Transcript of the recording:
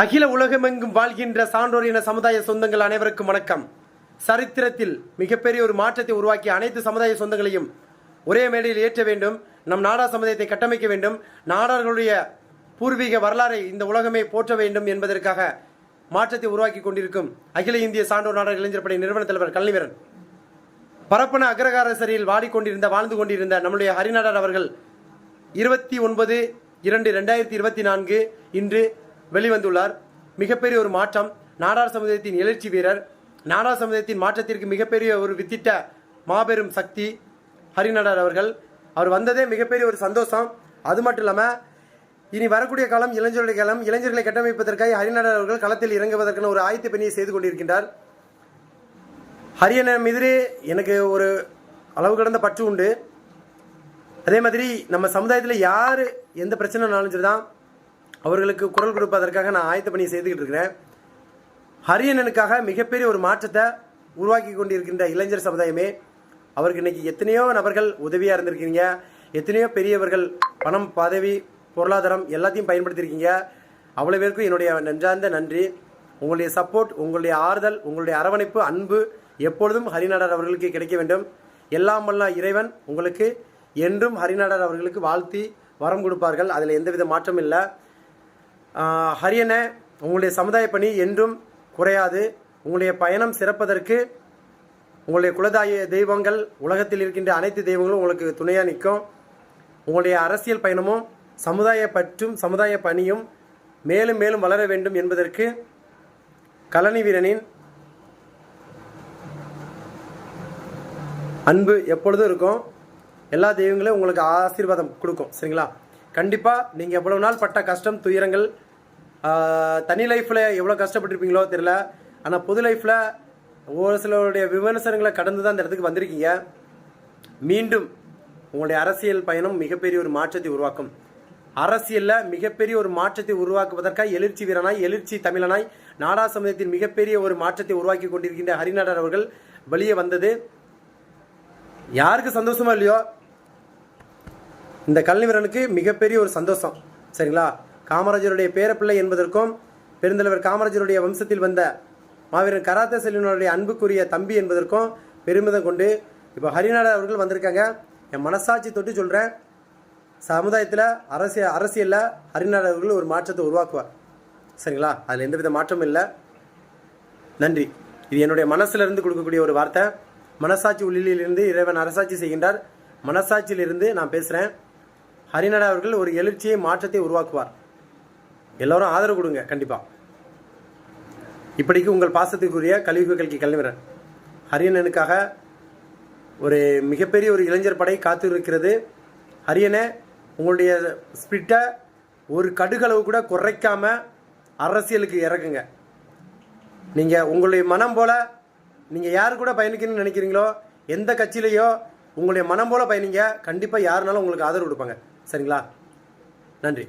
அகில உலகமெங்கும் வாழ்கின்ற சான்றோர் இன சமுதாய சொந்தங்கள் அனைவருக்கும் வணக்கம். சரித்திரத்தில் மிகப்பெரிய ஒரு மாற்றத்தை உருவாக்கிய அனைத்து சமுதாய சொந்தங்களையும் ஒரே மேடையில் ஏற்ற வேண்டும். நம் நாடா சமுதாயத்தை கட்டமைக்க வேண்டும். நாடார்களுடைய பூர்வீக வரலாறை இந்த உலகமே போற்ற வேண்டும் என்பதற்காக மாற்றத்தை உருவாக்கி கொண்டிருக்கும் அகில இந்திய சான்றோர் நாடக இளைஞர் படை நிறுவன தலைவர் கல்விவரன். பரப்பன அக்ரகாரசரியில் வாடிக்கொண்டிருந்த வாழ்ந்து கொண்டிருந்த நம்முடைய ஹரிநாடர் அவர்கள் இருபத்தி ஒன்பது இரண்டு ரெண்டாயிரத்தி இருபத்தி நான்கு இன்று வெளிவந்துள்ளார். மிகப்பெரிய ஒரு மாற்றம். நாடார் சமுதாயத்தின் எழுச்சி வீரர். நாடார் சமுதாயத்தின் மாற்றத்திற்கு மிகப்பெரிய ஒரு வித்திட்ட மாபெரும் சக்தி ஹரிநாடர் அவர்கள். அவர் வந்ததே மிகப்பெரிய ஒரு சந்தோஷம். அது மட்டும் இல்லாமல் இனி வரக்கூடிய காலம் இளைஞர்களுடைய காலம் இளைஞர்களை கட்டமைப்பதற்காக ஹரிநாடர் அவர்கள் களத்தில் இறங்குவதற்கான ஒரு ஆயத்த பணியை செய்து கொண்டிருக்கின்றார். ஹரியனர் மீது எனக்கு ஒரு அளவு கடந்த பற்று உண்டு. அதே மாதிரி நம்ம சமுதாயத்தில் யார் எந்த பிரச்சனைனாலும் சரி தான் அவர்களுக்கு குரல் கொடுப்பதற்காக நான் ஆயத்த பணி செய்துக்கிட்டு இருக்கிறேன். ஹரியனனுக்காக மிகப்பெரிய ஒரு மாற்றத்தை உருவாக்கி கொண்டிருக்கின்ற இளைஞர் சமுதாயமே அவருக்கு இன்னைக்கு எத்தனையோ நபர்கள் உதவியாக இருந்திருக்கீங்க எத்தனையோ பெரியவர்கள் பணம் பதவி பொருளாதாரம் எல்லாத்தையும் பயன்படுத்தியிருக்கீங்க. அவ்வளோ பேருக்கும் என்னுடைய நெஞ்சார்ந்த நன்றி. உங்களுடைய சப்போர்ட் உங்களுடைய ஆறுதல் உங்களுடைய அரவணைப்பு அன்பு எப்பொழுதும் ஹரிநாடர் அவர்களுக்கு கிடைக்க வேண்டும். எல்லாம் வல்ல இறைவன் உங்களுக்கு என்றும் ஹரிநாடர் அவர்களுக்கு வாழ்த்தி வரம் கொடுப்பார்கள். அதில் எந்தவித மாற்றமும் இல்லை. ஹரியன உங்களுடைய சமுதாய பணி என்றும் குறையாது. உங்களுடைய பயணம் சிறப்பதற்கு உங்களுடைய குலதாய தெய்வங்கள் உலகத்தில் இருக்கின்ற அனைத்து தெய்வங்களும் உங்களுக்கு துணையாக நிற்கும். உங்களுடைய அரசியல் பயணமும் சமுதாய பற்றும் சமுதாய பணியும் மேலும் மேலும் வளர வேண்டும் என்பதற்கு கலனி வீரனின் அன்பு எப்பொழுதும் இருக்கும். எல்லா தெய்வங்களும் உங்களுக்கு ஆசீர்வாதம் கொடுக்கும். சரிங்களா? கண்டிப்பாக நீங்கள் எவ்வளோ நாள் பட்ட கஷ்டம் துயரங்கள் தனி லைஃப்பில் எவ்வளோ கஷ்டப்பட்டிருப்பீங்களோ தெரில ஆனால் பொது லைஃப்பில் ஒரு சிலருடைய விமர்சனங்களை கடந்து தான் இந்த இடத்துக்கு வந்திருக்கீங்க. மீண்டும் உங்களுடைய அரசியல் பயணம் மிகப்பெரிய ஒரு மாற்றத்தை உருவாக்கும். அரசியலில் மிகப்பெரிய ஒரு மாற்றத்தை உருவாக்குவதற்காக எழுச்சி வீரனாய் எழுச்சி தமிழனாய் நாடா சமுதாயத்தின் மிகப்பெரிய ஒரு மாற்றத்தை உருவாக்கி கொண்டிருக்கின்ற ஹரிநாடர் அவர்கள் வெளியே வந்தது. யாருக்கு சந்தோஷமா இல்லையோ? இந்த கல்விவரனுக்கு மிகப்பெரிய ஒரு சந்தோஷம். சரிங்களா? காமராஜருடைய பேரப்பிள்ளை என்பதற்கும் பெருந்தலைவர் காமராஜருடைய வம்சத்தில் வந்த மாவீரன் கராத்தே செல்வனுடைய அன்புக்குரிய தம்பி என்பதற்கும் பெருமிதம் கொண்டு இப்போ ஹரிநாடர் அவர்கள் வந்திருக்காங்க. என் மனசாட்சி தொட்டு சொல்கிறேன் சமுதாயத்தில் அரசியல் அரசியலில் ஹரிநாடர் அவர்கள் ஒரு மாற்றத்தை உருவாக்குவார். சரிங்களா? அதில் எந்தவித மாற்றமும் இல்லை. நன்றி. இது என்னுடைய மனசிலிருந்து கொடுக்கக்கூடிய ஒரு வார்த்தை. மனசாட்சி உள்ளிலிருந்து இறைவன் அரசாட்சி செய்கின்றார். மனசாட்சியிலிருந்து நான் பேசுகிறேன் ஹரிநாடா அவர்கள் ஒரு எழுச்சியை மாற்றத்தை உருவாக்குவார். எல்லோரும் ஆதரவு கொடுங்க கண்டிப்பாக இப்படிக்கு உங்கள் பாசத்துக்குரிய கல்வி கல்வி கல்விவரன் ஹரியனனுக்காக ஒரு மிகப்பெரிய ஒரு இளைஞர் படை காத்து இருக்கிறது ஹரியனே உங்களுடைய ஸ்பிரிட்டை ஒரு கடுகளவு கூட குறைக்காமல் அரசியலுக்கு இறக்குங்க நீங்கள் உங்களுடைய மனம் போல் நீங்கள் யார் கூட பயணிக்கணும்னு நினைக்கிறீங்களோ எந்த கட்சியிலையோ உங்களுடைய மனம் போல் பயணிங்க. கண்டிப்பாக யாருனாலும் உங்களுக்கு ஆதரவு கொடுப்பாங்க. சரிங்களா? நன்றி.